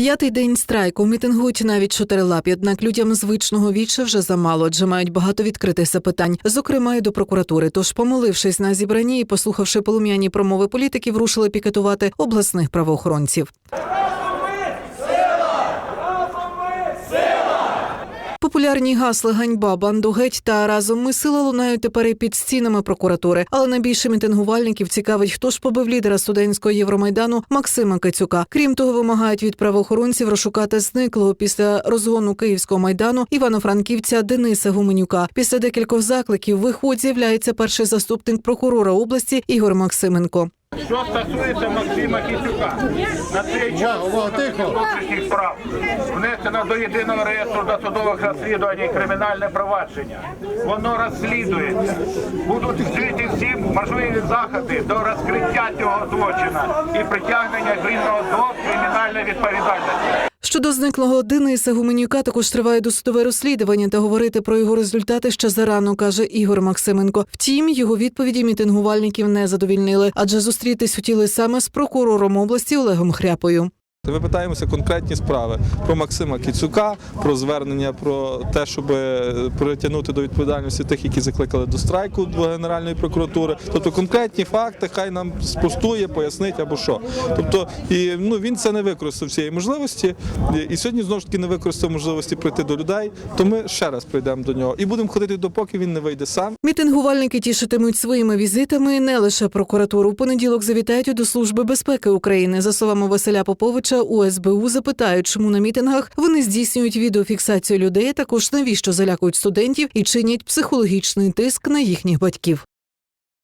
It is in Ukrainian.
П'ятий день страйку мітингують навіть чотирилапі, однак людям звичного віччя вже замало, адже мають багато відкритих запитань, зокрема й до прокуратури. Тож, помолившись на зібранні і послухавши полум'яні промови політиків, рушили пікетувати обласних правоохоронців. Популярні гасла ганьба, банду геть та разом ми сила лунають тепер і під стінами прокуратури. Але найбільше мітингувальників цікавить, хто ж побив лідера студентського Євромайдану Максима Кацюка. Крім того, вимагають від правоохоронців розшукати зниклого після розгону київського майдану івано-франківця Дениса Гуменюка. Після декількох закликів виход з'являється перший заступник прокурора області Ігор Максименко. Що стосується Максима Кісюка, на цей час внутрішніх справ внесено до єдиного реєстру досудових розслідувань і кримінальне провадження. Воно розслідується. Будуть вжиті всі можливі заходи до розкриття цього злочина і притягнення винного до кримінальної відповідальності. Щодо зниклого Дениса Гуменюка також триває досудове розслідування та говорити про його результати ще зарано, каже Ігор Максименко. Втім, його відповіді мітингувальників не задовільнили, адже зустрітись хотіли саме з прокурором області Олегом Хряпою. Ми питаємося конкретні справи про Максима Кіцюка, про звернення про те, щоб притягнути до відповідальності тих, які закликали до страйку до Генеральної прокуратури. Тобто конкретні факти, хай нам спростує, пояснить або що. Тобто, і ну він це не використав цієї можливості, і сьогодні знову ж таки не використав можливості прийти до людей. То ми ще раз прийдемо до нього і будемо ходити допоки він не вийде сам. Мітингувальники тішитимуть своїми візитами не лише прокуратуру. У понеділок завітають до служби безпеки України. За словами Василя Поповича, у СБУ запитають, чому на мітингах вони здійснюють відеофіксацію людей, а також навіщо залякують студентів і чинять психологічний тиск на їхніх батьків.